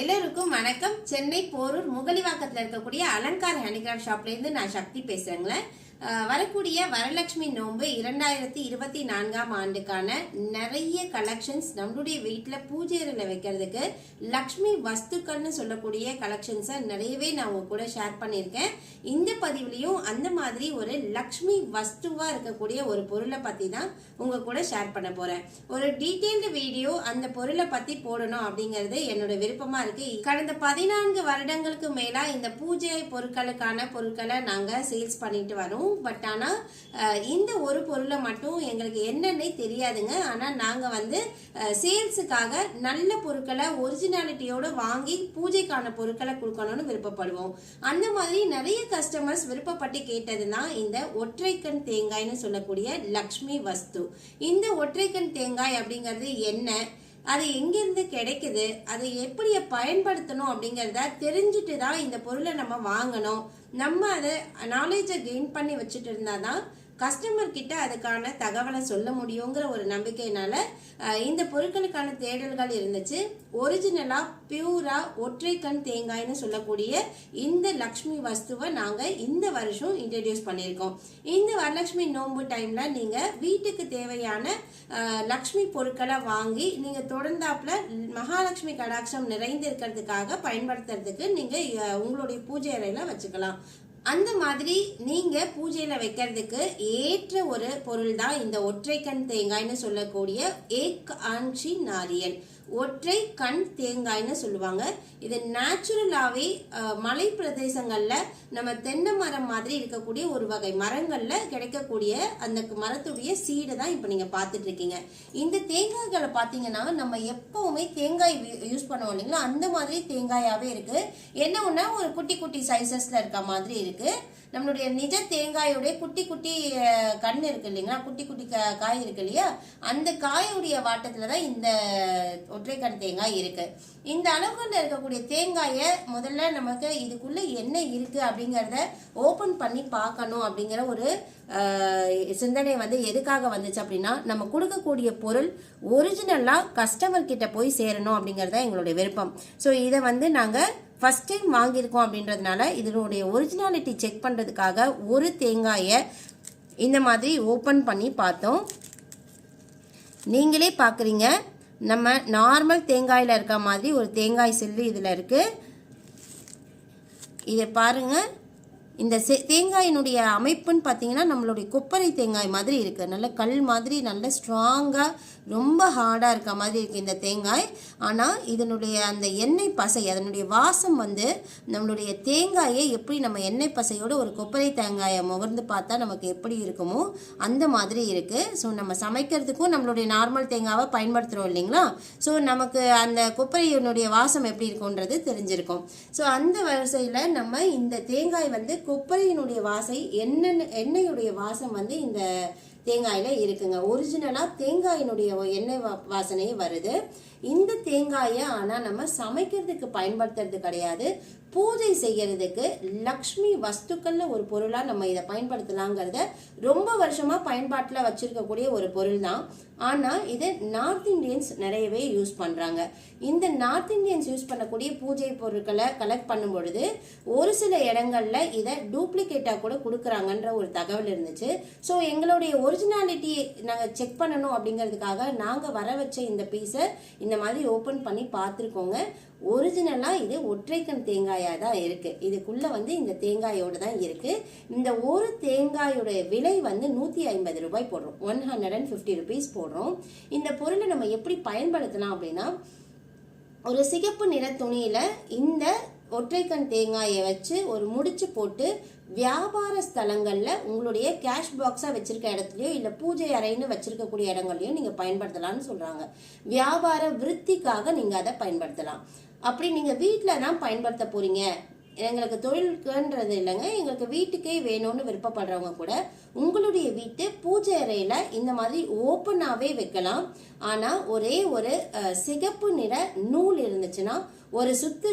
எல்லோருக்கும் வணக்கம். சென்னை போரூர் முகலிவாக்கத்தில் இருக்கக்கூடிய அலங்கார் ஹேண்டிகிராஃப்ட் ஷாப்லேருந்து நான் சக்தி பேசுகிறேங்களேன் வரக்கூடிய வரலட்சுமி நோன்பு இரண்டாயிரத்தி இருபத்தி நான்காம் ஆண்டுக்கான நிறைய கலெக்ஷன்ஸ் நம்மளுடைய வீட்டில் பூஜை அறையில் வைக்கிறதுக்கு லக்ஷ்மி வஸ்துக்கள்னு சொல்லக்கூடிய கலெக்ஷன்ஸை நிறையவே நான் உங்க கூட ஷேர் பண்ணியிருக்கேன். இந்த பதிவுலையும் அந்த மாதிரி ஒரு லக்ஷ்மி வஸ்துவாக இருக்கக்கூடிய ஒரு பொருளை பற்றி தான் உங்க கூட ஷேர் பண்ண போகிறேன் ஒரு டீட்டெயில்டு வீடியோ அந்த பொருளை பற்றி போடணும் அப்படிங்கிறது என்னோட விருப்பமாக இருக்குது கடந்த பதினான்கு வருடங்களுக்கு மேலாக இந்த பூஜை பொருட்களுக்கான பொருட்களை நாங்கள் சேல்ஸ் பண்ணிட்டு வரோம். பட் ஆனால் இந்த ஒரு பொருளை மட்டும் எங்களுக்கு என்னன்னே தெரியாதுங்க. ஆனால் நாங்கள் வந்து சேல்ஸுக்காக நல்ல பொருட்களை ஒரிஜினாலிட்டியோடு வாங்கி பூஜைக்கான பொருட்களை கொடுக்கணும்னு விருப்பப்படுவோம். அந்த மாதிரி நிறைய கஸ்டமர்ஸ் விருப்பப்பட்டு கேட்டதுதான் இந்த ஒற்றைக்கண் தேங்காய்னு சொல்லக்கூடிய லக்ஷ்மி வஸ்து. இந்த ஒற்றைக்கண் தேங்காய் அப்படிங்கிறது என்ன? அது எங்கேருந்து கிடைக்குது? அதை எப்படி பயன்படுத்தணும் அப்படிங்கிறத தெரிஞ்சுட்டு தான் இந்த பொருளை நம்ம வாங்கணும். நம்ம அதை நாலேஜை கெயின் பண்ணி வச்சுட்டு இருந்தால் தான் கஸ்டமர் கிட்ட அதுக்கான தகவலை சொல்ல முடியுங்கிற ஒரு நம்பிக்கையினால இந்த பொருட்களுக்கான தேடல்கள் இருந்துச்சு. ஒரிஜினலா பியூரா ஒற்றை கண் தேங்காய்னு சொல்லக்கூடிய இந்த லக்ஷ்மி வஸ்துவை நாங்க இந்த வருஷம் இன்ட்ரடியூஸ் பண்ணியிருக்கோம். இந்த வரலட்சுமி நோன்பு டைம்ல நீங்க வீட்டுக்கு தேவையான லக்ஷ்மி பொருட்களை வாங்கி நீங்க தொடர்ந்தாப்புல மகாலட்சுமி கடாட்சம் நிறைந்திருக்கிறதுக்காக பயன்படுத்துறதுக்கு நீங்க உங்களுடைய பூஜை அறையில வச்சுக்கலாம். அந்த மாதிரி நீங்க பூஜையில வைக்கிறதுக்கு ஏற்ற ஒரு பொருள் தான் இந்த ஒற்றைக்கண் தேங்காய்னு சொல்லக்கூடிய ஏக் ஆன்சி நாரியல். ஒற்றை கண் தேங்காய்னு சொல்லுவாங்க. இது நேச்சுரலாகவே மலை பிரதேசங்களில் நம்ம தென்னை மரம் மாதிரி இருக்கக்கூடிய ஒரு வகை மரங்களில் கிடைக்கக்கூடிய அந்த மரத்துடைய சீடை தான் இப்போ நீங்கள் பார்த்துட்டு இருக்கீங்க இந்த தேங்காய்களை பார்த்தீங்கன்னா நம்ம எப்போவுமே தேங்காய் யூஸ் பண்ணுவோம் இல்லைங்களா? அந்த மாதிரி தேங்காயாகவே இருக்குது என்ன ஒன்றா ஒரு குட்டி குட்டி சைஸஸில் இருக்க மாதிரி இருக்குது நம்மளுடைய நிஜ தேங்காயுடைய குட்டி குட்டி கண் இருக்கு இல்லைங்களா? குட்டி குட்டி கா- காய் இருக்கு இல்லையா? அந்த காயுடைய வாட்டத்தில் தான் இந்த ஒற்றைக்கண் தேங்காய் இருக்கு. இந்த அளவுகளில் இருக்கக்கூடிய தேங்காயை முதல்ல நமக்கு இதுக்குள்ளே என்ன இருக்கு அப்படிங்கிறத ஓப்பன் பண்ணி பார்க்கணும் அப்படிங்கிற ஒரு சிந்தனை வந்து எதுக்காக வந்துச்சு அப்படின்னா நம்ம கொடுக்கக்கூடிய பொருள் ஒரிஜினலாக கஸ்டமர் கிட்ட போய் சேரணும் அப்படிங்கறத எங்களுடைய விருப்பம். ஸோ இதை வந்து நாங்கள் ஃபர்ஸ்ட் டைம் வாங்கியிருக்கோம் அப்படின்றதுனால இதனுடைய ஒரிஜினாலிட்டி செக் பண்ணுறதுக்காக ஒரு தேங்காயை இந்த மாதிரி ஓப்பன் பண்ணி பார்த்தோம். நீங்களே பார்க்குறீங்க நம்ம நார்மல் தேங்காயில் இருக்க மாதிரி ஒரு தேங்காய் சில்லு இதில் இருக்குது இதை பாருங்க. இந்த செ- தேங்காயினுடைய அமைப்புன்னு பார்த்தீங்கன்னா நம்மளுடைய கொப்பரை தேங்காய் மாதிரி இருக்குது நல்ல கல் மாதிரி நல்ல ஸ்ட்ராங்காக ரொம்ப ஹார்டாக இருக்க மாதிரி இருக்குது இந்த தேங்காய். ஆனால் இதனுடைய அந்த எண்ணெய் பசை அதனுடைய வாசம் வந்து நம்மளுடைய தேங்காயை எப்படி நம்ம எண்ணெய் பசையோட ஒரு கொப்பரை தேங்காயை முகர்ந்து பார்த்தா நமக்கு எப்படி இருக்குமோ அந்த மாதிரி இருக்குது ஸோ நம்ம சமைக்கிறதுக்கும் நம்மளுடைய நார்மல் தேங்காவை பயன்படுத்துகிறோம் இல்லைங்களா? ஸோ நமக்கு அந்த கொப்பரையினுடைய வாசம் எப்படி இருக்குன்றது தெரிஞ்சிருக்கும். ஸோ அந்த வரிசையில் நம்ம இந்த தேங்காய் வந்து கொப்பரையினுடைய வாசை எண்ணெய் எண்ணெயுடைய வாசம் வந்து இந்த தேங்காயில் இருக்குங்க. ஒரிஜினலாக தேங்காயினுடைய எண்ணெய் வா- வாசனையே வருது. இந்த தேங்காயை ஆனால் நம்ம சமைக்கிறதுக்கு பயன்படுத்துறது கிடையாது. பூஜை செய்யறதுக்கு லக்ஷ்மி வஸ்துக்கள்ல ஒரு பொருளாக நம்ம இதை பயன்படுத்தலாங்கிறத ரொம்ப வருஷமாக பயன்பாட்டில் வச்சிருக்கக்கூடிய ஒரு பொருள் தான் ஆனால் இது நார்த் இந்தியன்ஸ் நிறையவே யூஸ் பண்ணுறாங்க இந்த நார்த் இந்தியன்ஸ் யூஸ் பண்ணக்கூடிய பூஜை பொருட்களை கலெக்ட் பண்ணும் பொழுது ஒரு சில இடங்களில் இதை டூப்ளிகேட்டாக கூட கொடுக்குறாங்கன்ற ஒரு தகவல் இருந்துச்சு. ஸோ எங்களுடைய ஒரிஜினாலிட்டி நாங்கள் செக் பண்ணணும் அப்படிங்கிறதுக்காக நாங்கள் வர வச்ச இந்த பீஸை இந்த மாதிரி ஓப்பன் பண்ணி பார்த்துருக்கோங்க. ஒரிஜினலாக இது ஒற்றைக்கண் தேங்காயாக தான் இருக்குது இதுக்குள்ளே வந்து இந்த தேங்காயோடு தான் இருக்குது இந்த ஒரு தேங்காயோடைய விலை வந்து நூற்றி ஐம்பது ரூபாய் போடுறோம். One hundred and fifty rupees போடுறோம். இந்த பொருளை நம்ம எப்படி பயன்படுத்தலாம் அப்படின்னா ஒரு சிகப்பு நிற துணியில் இந்த ஒற்றைக்கண் தேங்காயை வச்சு ஒரு முடிச்சு போட்டு வியாபார ஸ்தலங்களில் உங்களுடைய கேஷ் பாக்ஸாக வச்சுருக்க இடத்துலையோ இல்லை பூஜை அறைன்னு வச்சுருக்கக்கூடிய இடங்கள்லையும் நீங்கள் பயன்படுத்தலாம்னு சொல்கிறாங்க வியாபார விருத்திக்காக நீங்கள் அதை பயன்படுத்தலாம். அப்படி நீங்கள் வீட்டில் தான் பயன்படுத்த போகிறீங்க எங்களுக்கு தொழிலுக்குன்றது இல்லைங்க. எங்களுக்கு வீட்டுக்கே வேணும்னு விருப்பப்படுறவங்க கூட உங்களுடைய வீட்டு பூஜை அறையில் இந்த மாதிரி ஓப்பனாகவே வைக்கலாம். ஆனால் ஒரே ஒரு சிகப்பு நிற நூல் இருந்துச்சுன்னா ஒரு சுத்து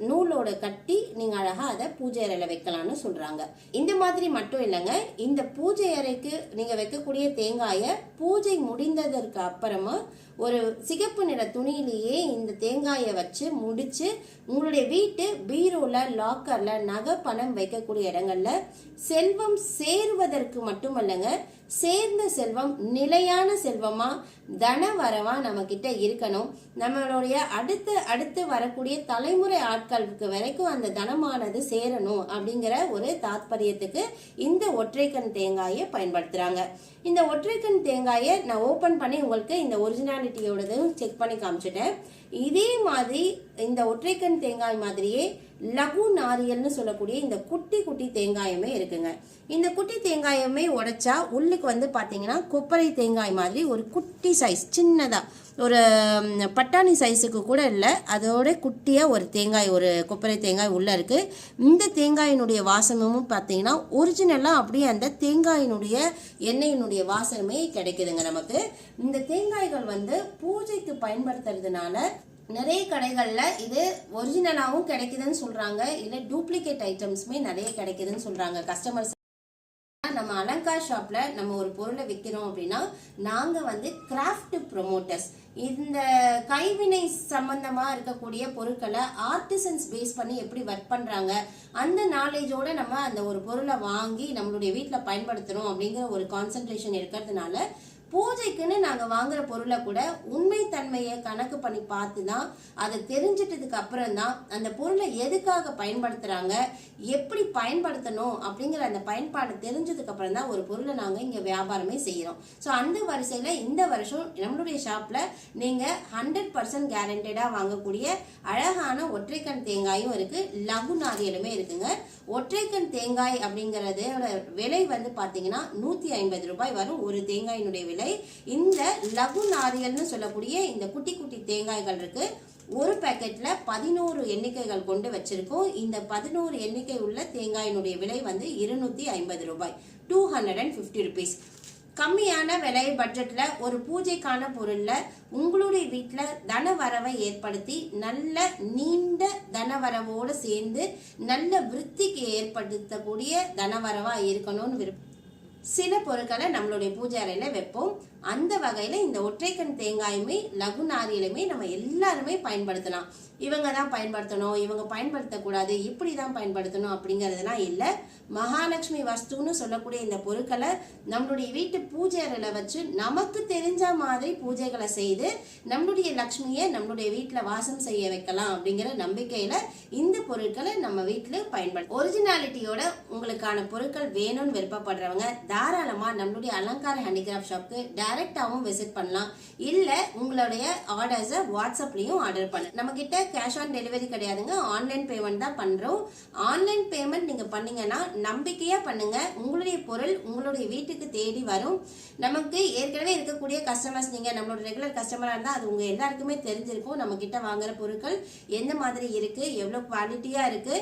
நூலோட கட்டி நீங்கள் அழகாக அதை பூஜை அறையில் வைக்கலாம்னு சொல்கிறாங்க இந்த மாதிரி மட்டும் இல்லைங்க இந்த பூஜை அறைக்கு நீங்கள் வைக்கக்கூடிய தேங்காயை பூஜை முடிந்ததற்கு அப்புறமா ஒரு சிகப்பு நிற துணியிலேயே இந்த தேங்காயை வச்சு முடித்து உங்களுடைய வீட்டு பீரோவில் லாக்கரில் நகை பணம் வைக்கக்கூடிய இடங்கள்ல செல்வம் சேருவதற்கு மட்டுமல்லங்க சேர்ந்த செல்வம் நிலையான செல்வமா? தன வரவா நம்ம கிட்ட இருக்கணும். நம்மளுடைய அடுத்து அடுத்து வரக்கூடிய தலைமுறை ஆட்களுக்கு வரைக்கும் அந்த தனமானது சேரணும் அப்படிங்கிற ஒரு தாத்பரியத்துக்கு இந்த ஒற்றைக்கண் தேங்காயை பயன்படுத்துறாங்க. இந்த ஒற்றைக்கண் தேங்காயை நான் ஓபன் பண்ணி உங்களுக்கு இந்த ஒரிஜினாலிட்டியோடதும் செக் பண்ணி காமிச்சிட்டேன். இதே மாதிரி இந்த ஒற்றைக்கண் தேங்காய் மாதிரியே லகு நாரியல்னு சொல்லக்கூடிய இந்த குட்டி குட்டி தேங்காயுமே இருக்குங்க. இந்த குட்டி தேங்காயுமே உடைச்சா உள்ளுக்கு வந்து பார்த்தீங்கன்னா கொப்பரை தேங்காய் மாதிரி ஒரு குட்டி சைஸ் சின்னதா ஒரு பட்டாணி சைஸுக்கு கூட இல்லை. அதோட குட்டியாக ஒரு தேங்காய் ஒரு கொப்பரை தேங்காய் உள்ளே இருக்குது இந்த தேங்காயினுடைய வாசனமும் பார்த்தீங்கன்னா ஒரிஜினலாக அப்படியே அந்த தேங்காயினுடைய எண்ணெயினுடைய வாசனமே கிடைக்குதுங்க நமக்கு. இந்த தேங்காய்கள் வந்து பூஜைக்கு பயன்படுத்துறதுனால நிறைய கடைகளில் இது ஒரிஜினலாகவும் கிடைக்குதுன்னு சொல்கிறாங்க இல்லை டூப்ளிகேட் ஐட்டம்ஸுமே நிறைய கிடைக்குதுன்னு சொல்கிறாங்க கஸ்டமர்ஸ் நம்ம அலங்கார் ஷாப்ல நம்ம ஒரு பொருளை விற்கிறோம் அப்படின்னா நாங்க வந்து கிராஃப்ட் ப்ரொமோட்டர்ஸ் இந்த கைவினை சம்பந்தமா இருக்கக்கூடிய பொருட்களை ஆர்டிசன்ஸ் பேஸ் பண்ணி எப்படி ஒர்க் பண்றாங்க அந்த நாலேஜோட நம்ம அந்த ஒரு பொருளை வாங்கி நம்மளுடைய வீட்டில் பயன்படுத்துறோம் அப்படிங்கிற ஒரு கான்சென்ட்ரேஷன் இருக்கிறதுனால பூஜைக்குன்னு நாங்கள் வாங்குற பொருளை கூட உண்மைத்தன்மையை கணக்கு பண்ணி பார்த்து தான் அதை தெரிஞ்சிட்டதுக்கு அப்புறம் தான் அந்த பொருளை எதுக்காக பயன்படுத்துகிறாங்க எப்படி பயன்படுத்தணும் அப்படிங்கிற அந்த பயன்பாடு தெரிஞ்சதுக்கு அப்புறம் தான் ஒரு பொருளை நாங்கள் இங்கே வியாபாரமே செய்கிறோம் ஸோ அந்த வரிசையில் இந்த வருஷம் நம்மளுடைய ஷாப்பில் நீங்கள் ஹண்ட்ரட் பர்சன்ட் கேரண்டடாக வாங்கக்கூடிய அழகான ஒற்றைக்கண் தேங்காயும் இருக்குது லகு நாரியலுமே இருக்குங்க. ஒற்றைக்கண் தேங்காய் அப்படிங்கிறதோட விலை வந்து பார்த்தீங்கன்னா நூற்றி ஐம்பது ரூபாய் வரும் ஒரு தேங்காயினுடைய விலை. இந்த லகு நாரியல்னு சொல்லக்கூடிய இந்த குட்டி குட்டி தேங்காய்கள் இருக்கு. ஒரு பேக்கெட்ல பதினோரு எண்ணிக்கைகள் கொண்டு வச்சிருக்கோம். இந்த பதினோரு எண்ணிக்கை உள்ள தேங்காயினுடைய விலை வந்து இருநூத்தி ஐம்பது ரூபாய். Two hundred and fifty rupees கம்மியான விலை பட்ஜெட்ல ஒரு பூஜைக்கான பொருளில் உங்களுடைய வீட்டில் தன வரவை ஏற்படுத்தி நல்ல நீண்ட தனவரவோட சேர்ந்து நல்ல விருத்திக்கு ஏற்படுத்தக்கூடிய தனவரவா இருக்கணும்னு விருப்பம் சில பொருட்களை நம்மளுடைய பூஜை அறையில் வைப்போம். அந்த வகையில் இந்த ஒற்றைக்கண் தேங்காயுமே லகு நாரியலுமே நம்ம எல்லாருமே பயன்படுத்தலாம். இவங்க தான் பயன்படுத்தணும் இவங்க பயன்படுத்தக்கூடாது இப்படி தான் பயன்படுத்தணும் அப்படிங்கிறதுலாம் இல்லை. மகாலட்சுமி வஸ்துன்னு சொல்லக்கூடிய இந்த பொருட்களை நம்மளுடைய வீட்டு பூஜை வச்சு நமக்கு தெரிஞ்ச மாதிரி பூஜைகளை செய்து நம்மளுடைய லக்ஷ்மியை நம்மளுடைய வீட்டில் வாசம் செய்ய வைக்கலாம் அப்படிங்கிற நம்பிக்கையில் இந்த பொருட்களை நம்ம வீட்டில் பயன்படுத்த ஒரிஜினாலிட்டியோட உங்களுக்கான பொருட்கள் வேணும்னு விருப்பப்படுறவங்க தாராளமாக நம்மளுடைய அலங்கார ஹேண்டிகிராஃப்ட் ஷாப்க்கு டைரக்டாவும் விசிட் பண்ணலாம். இல்லை உங்களுடைய ஆர்டர்ஸை வாட்ஸ்அப்லேயும் ஆர்டர் பண்ண நம்ம கேஷ் ஆன் டெலிவரி கிடையாதுங்க. ஆன்லைன் பேமெண்ட் தான் பண்ணுறோம் ஆன்லைன் பேமெண்ட் நீங்கள் பண்ணீங்கன்னா நம்பிக்கையாக பண்ணுங்கள் உங்களுடைய பொருள் உங்களுடைய வீட்டுக்கு தேடி வரும். நமக்கு ஏற்கனவே இருக்கக்கூடிய கஸ்டமர்ஸ் நீங்கள் நம்மளோட ரெகுலர் கஸ்டமராக இருந்தால் அது உங்கள் எல்லாருக்குமே தெரிஞ்சிருக்கும். நம்மக்கிட்ட வாங்குகிற பொருட்கள் எந்த மாதிரி இருக்குது எவ்வளோ குவாலிட்டியாக இருக்குது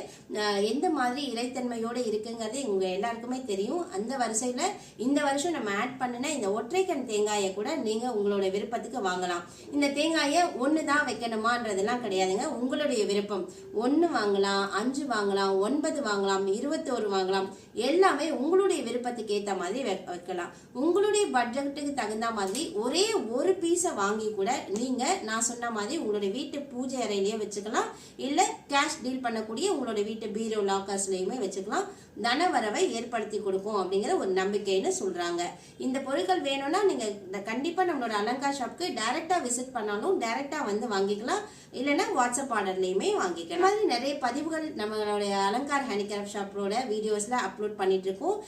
எந்த மாதிரி இறைத்தன்மையோடு இருக்குங்கிறது உங்கள் எல்லாருக்குமே தெரியும். அந்த வரிசையில் இந்த வருஷம் நம்ம ஆட் பண்ணின இந்த ஒற்றைக்கன் தேங்காயை தேங்காயை கூட நீங்கள் உங்களோட விருப்பத்துக்கு வாங்கலாம். இந்த தேங்காயை ஒன்று தான் வைக்கணுமான்றதெல்லாம் கிடையாதுங்க. உங்களுடைய விருப்பம். ஒன்று வாங்கலாம் அஞ்சு வாங்கலாம் ஒன்பது வாங்கலாம் இருபத்தோரு வாங்கலாம். எல்லாமே உங்களுடைய விருப்பத்துக்கு ஏற்ற மாதிரி வைக்கலாம். உங்களுடைய பட்ஜெட்டுக்கு தகுந்த மாதிரி ஒரே ஒரு பீஸை வாங்கி கூட நீங்கள் நான் சொன்ன மாதிரி உங்களுடைய வீட்டு பூஜை அறையிலேயே வச்சுக்கலாம். இல்லை கேஷ் டீல் பண்ணக்கூடிய உங்களுடைய வீட்டு பீரோ லாக்கர்ஸ்லேயுமே வச்சுக்கலாம். தன வரவை ஏற்படுத்தி கொடுக்கும் அப்படிங்கிற ஒரு நம்பிக்கைன்னு சொல்கிறாங்க இந்த பொருட்கள் வேணும்னா நீங்கள் கண்டிப்பாக நம்மளோட அலங்கா ஷாப்க்கு டைரெக்டாக விசிட் பண்ணாலும் டைரெக்டாக வந்து வாங்கிக்கலாம். இல்லைன்னா வாட்ஸ்அப் ஆர்டர்லேயுமே வாங்கிக்கலாம். மாதிரி நிறைய பதிவுகள் நம்மளுடைய அலங்கார் ஹேண்டிகிராஃப்ட் ஷாப்போட வீடியோஸில் அப்லோட் பண்ணிட்டு இருக்கோம்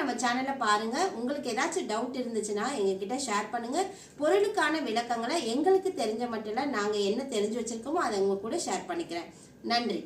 நம்ம சேனலை பாருங்கள் உங்களுக்கு ஏதாச்சும் டவுட் இருந்துச்சுன்னா எங்ககிட்ட ஷேர் பண்ணுங்கள் பொருளுக்கான விளக்கங்களை எங்களுக்கு தெரிஞ்ச மட்டும் இல்லை நாங்கள் என்ன தெரிஞ்சு வச்சுருக்கோமோ அதை உங்க கூட ஷேர் பண்ணிக்கிறேன். நன்றி.